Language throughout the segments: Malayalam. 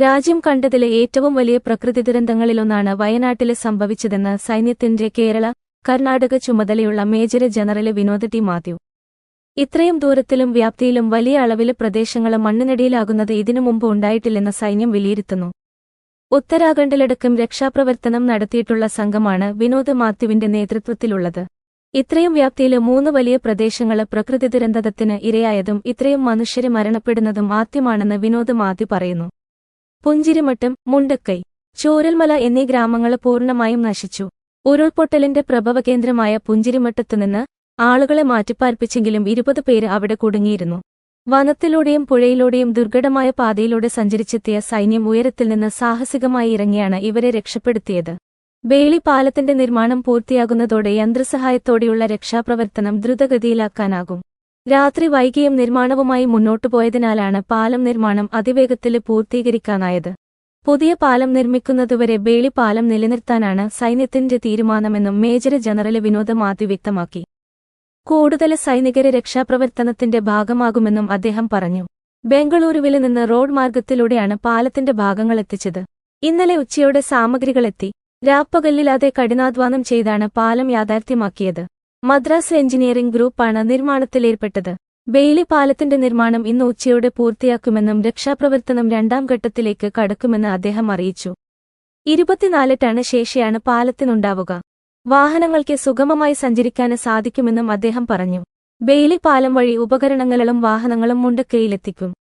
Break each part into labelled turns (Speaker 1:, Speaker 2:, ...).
Speaker 1: രാജ്യം കണ്ടതിലെ ഏറ്റവും വലിയ പ്രകൃതി ദുരന്തങ്ങളിലൊന്നാണ് വയനാട്ടിൽ സംഭവിച്ചതെന്ന് സൈന്യത്തിന്റെ കേരള കർണാടക ചുമതലയുള്ള major general Vinod T. Mathew. ഇത്രയും ദൂരത്തിലും വ്യാപ്തിയിലും വലിയ അളവിൽ പ്രദേശങ്ങൾ മണ്ണിനടിയിലാകുന്നത് ഇതിനു മുമ്പ് ഉണ്ടായിട്ടില്ലെന്ന് സൈന്യം വിലയിരുത്തുന്നു. ഉത്തരാഖണ്ഡിലടക്കം രക്ഷാപ്രവർത്തനം നടത്തിയിട്ടുള്ള സംഘമാണ് വിനോദ് മാത്യുവിന്റെ നേതൃത്വത്തിലുള്ളത്. ഇത്രയും വ്യാപ്തിയിൽ മൂന്ന് വലിയ പ്രദേശങ്ങൾ പ്രകൃതി ദുരന്തത്തിന് ഇരയായതും ഇത്രയും മനുഷ്യര് മരണപ്പെടുന്നതും ആദ്യമാണെന്ന് വിനോദ് മാത്യു പറയുന്നു. പുഞ്ചിരിമട്ടം മുണ്ടക്കൈ ചോരൽമല എന്നീ ഗ്രാമങ്ങൾ പൂർണമായും നശിച്ചു. ഉരുൾപൊട്ടലിന്റെ പ്രഭവകേന്ദ്രമായ പുഞ്ചിരിമട്ടത്തുനിന്ന് ആളുകളെ മാറ്റിപ്പാർപ്പിച്ചെങ്കിലും ഇരുപത് പേര് അവിടെ കുടുങ്ങിയിരുന്നു. വനത്തിലൂടെയും പുഴയിലൂടെയും ദുർഘടമായ പാതയിലൂടെ സഞ്ചരിച്ചെത്തിയ സൈന്യം ഉയരത്തിൽ നിന്ന് സാഹസികമായി ഇറങ്ങിയാണ് ഇവരെ രക്ഷപ്പെടുത്തിയത്. ബേളി പാലത്തിന്റെ നിർമ്മാണം പൂർത്തിയാകുന്നതോടെ യന്ത്രസഹായത്തോടെയുള്ള രക്ഷാപ്രവർത്തനം ദ്രുതഗതിയിലാക്കാനാകും. രാത്രി വൈകിയും നിർമ്മാണവുമായി മുന്നോട്ടു പോയതിനാലാണ് പാലം നിർമ്മാണം അതിവേഗത്തിൽ പൂർത്തീകരിക്കാനായത്. പുതിയ പാലം നിർമ്മിക്കുന്നതുവരെ ബേളി പാലം നിലനിർത്താനാണ് സൈന്യത്തിന്റെ തീരുമാനമെന്നും മേജർ ജനറൽ വിനോദ് മാത്യു വ്യക്തമാക്കി. കൂടുതൽ സൈനികരെ രക്ഷാപ്രവർത്തനത്തിന്റെ ഭാഗമാകുമെന്നും അദ്ദേഹം പറഞ്ഞു. ബംഗളൂരുവിൽ നിന്ന് റോഡ് മാർഗത്തിലൂടെയാണ് പാലത്തിന്റെ ഭാഗങ്ങൾ എത്തിച്ചത്. ഇന്നലെ ഉച്ചയോടെ സാമഗ്രികളെത്തി രാപ്പകല്ലില്ലാതെ കഠിനാധ്വാനം ചെയ്താണ് പാലം യാഥാർത്ഥ്യമാക്കിയത്. മദ്രാസ് എഞ്ചിനീയറിംഗ് ഗ്രൂപ്പാണ് നിർമ്മാണത്തിലേർപ്പെട്ടത്. ബെയിലി പാലത്തിന്റെ നിർമ്മാണം ഇന്ന് ഉച്ചയോടെ പൂർത്തിയാക്കുമെന്നും രക്ഷാപ്രവർത്തനം രണ്ടാം ഘട്ടത്തിലേക്ക് കടക്കുമെന്ന് അദ്ദേഹം അറിയിച്ചു. ഇരുപത്തിനാല് ടണ് ശേഷിയാണ് പാലത്തിനുണ്ടാവുക. വാഹനങ്ങൾക്ക് സുഗമമായി സഞ്ചരിക്കാൻ സാധിക്കുമെന്നും അദ്ദേഹം പറഞ്ഞു. ബെയിലി പാലം വഴി ഉപകരണങ്ങളും വാഹനങ്ങളും മുണ്ടക്കയിലെത്തിക്കും.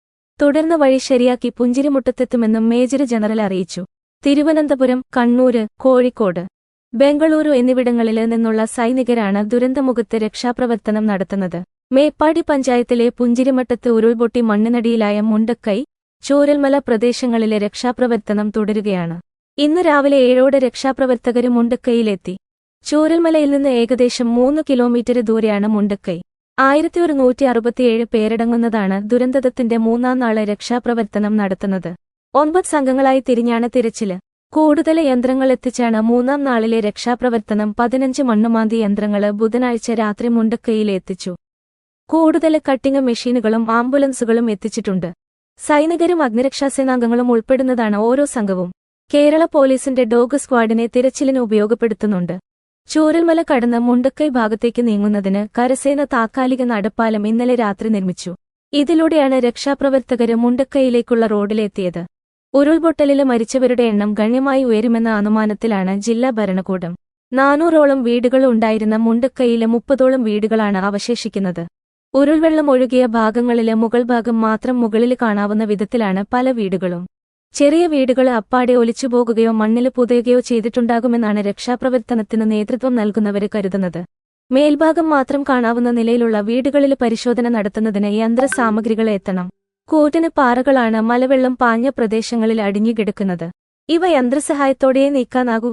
Speaker 1: തുടർന്ന് വഴി ശരിയാക്കി പുഞ്ചിരിമുട്ടത്തെത്തുമെന്നും മേജർ ജനറൽ അറിയിച്ചു. തിരുവനന്തപുരം കണ്ണൂര് കോഴിക്കോട്. ബംഗളൂരു എന്നിവിടങ്ങളിൽ നിന്നുള്ള സൈനികരാണ് ദുരന്തമുഖത്ത് രക്ഷാപ്രവർത്തനം നടത്തുന്നത്. മേപ്പാടി പഞ്ചായത്തിലെ പുഞ്ചിരിമട്ടത്ത് ഉരുൾപൊട്ടി മണ്ണിനടിയിലായ മുണ്ടക്കൈ ചോരൽമല പ്രദേശങ്ങളിലെ രക്ഷാപ്രവർത്തനം തുടരുകയാണ്. ഇന്ന് രാവിലെ ഏഴോടെ രക്ഷാപ്രവർത്തകര് മുണ്ടക്കൈയിലെത്തി. ചോരൽമലയിൽ നിന്ന് ഏകദേശം മൂന്ന് കിലോമീറ്റർ ദൂരെയാണ് മുണ്ടക്കൈ. ആയിരത്തി ഒരുന്നൂറ്റി അറുപത്തിയേഴ് പേരടങ്ങുന്നതാണ് ദുരന്തത്തിന്റെ മൂന്നാം നാൾ രക്ഷാപ്രവർത്തനം നടത്തുന്നത്. ഒൻപത് സംഘങ്ങളായി തിരിഞ്ഞാണ് തിരച്ചിൽ. കൂടുതൽ യന്ത്രങ്ങൾ എത്തിച്ചാണ് മൂന്നാം നാളിലെ രക്ഷാപ്രവർത്തനം പതിനഞ്ച് മണ്ണുമാന്തി യന്ത്രങ്ങൾ ബുധനാഴ്ച രാത്രി മുണ്ടക്കൈയിൽ എത്തിച്ചു. കൂടുതൽ കട്ടിംഗ് മെഷീനുകളും ആംബുലൻസുകളും എത്തിച്ചിട്ടുണ്ട്. സൈനികരും അഗ്നിരക്ഷാസേനാംഗങ്ങളും ഉൾപ്പെടുന്നതാണ് ഓരോ സംഘവും. കേരള പോലീസിന്റെ ഡോഗ് സ്ക്വാഡിനെ തിരച്ചിലിന് ഉപയോഗപ്പെടുത്തുന്നുണ്ട്. ചൂരൽമല കടന്ന് മുണ്ടക്കൈ ഭാഗത്തേക്ക് നീങ്ങുന്നതിന് കരസേന താക്കാലിക നടപ്പാലം ഇന്നലെ രാത്രി നിർമ്മിച്ചു. ഇതിലൂടെയാണ് രക്ഷാപ്രവർത്തകര് മുണ്ടക്കൈയിലേക്കുള്ള റോഡിലെത്തിയത്. ഉരുൾപൊട്ടലിൽ മരിച്ചവരുടെ എണ്ണം ഗണ്യമായി ഉയരുമെന്ന അനുമാനത്തിലാണ് ജില്ലാ ഭരണകൂടം. നാനൂറോളം വീടുകൾ ഉണ്ടായിരുന്ന മുണ്ടക്കൈയിലെ മുപ്പതോളം വീടുകളാണ് അവശേഷിക്കുന്നത്. ഉരുൾവെള്ളം ഒഴുകിയ ഭാഗങ്ങളിലെ മുകൾ ഭാഗം മാത്രം മുകളിൽ കാണാവുന്ന വിധത്തിലാണ് പല വീടുകളും. ചെറിയ വീടുകൾ അപ്പാടെ ഒലിച്ചുപോകുകയോ മണ്ണിൽ പുതയുകയോ ചെയ്തിട്ടുണ്ടാകുമെന്നാണ് രക്ഷാപ്രവർത്തനത്തിന് നേതൃത്വം നൽകുന്നവര് കരുതുന്നത്. മേൽഭാഗം മാത്രം കാണാവുന്ന നിലയിലുള്ള വീടുകളിൽ പരിശോധന നടത്തുന്നതിന് യന്ത്രസാമഗ്രികൾ എത്തണം. കൂറ്റന് പാറകളാണ് മലവെള്ളം പാഞ്ഞ പ്രദേശങ്ങളിൽ അടിഞ്ഞുകിടക്കുന്നത്. ഇവ യന്ത്രസഹായത്തോടെ നീക്കാനാകൂ.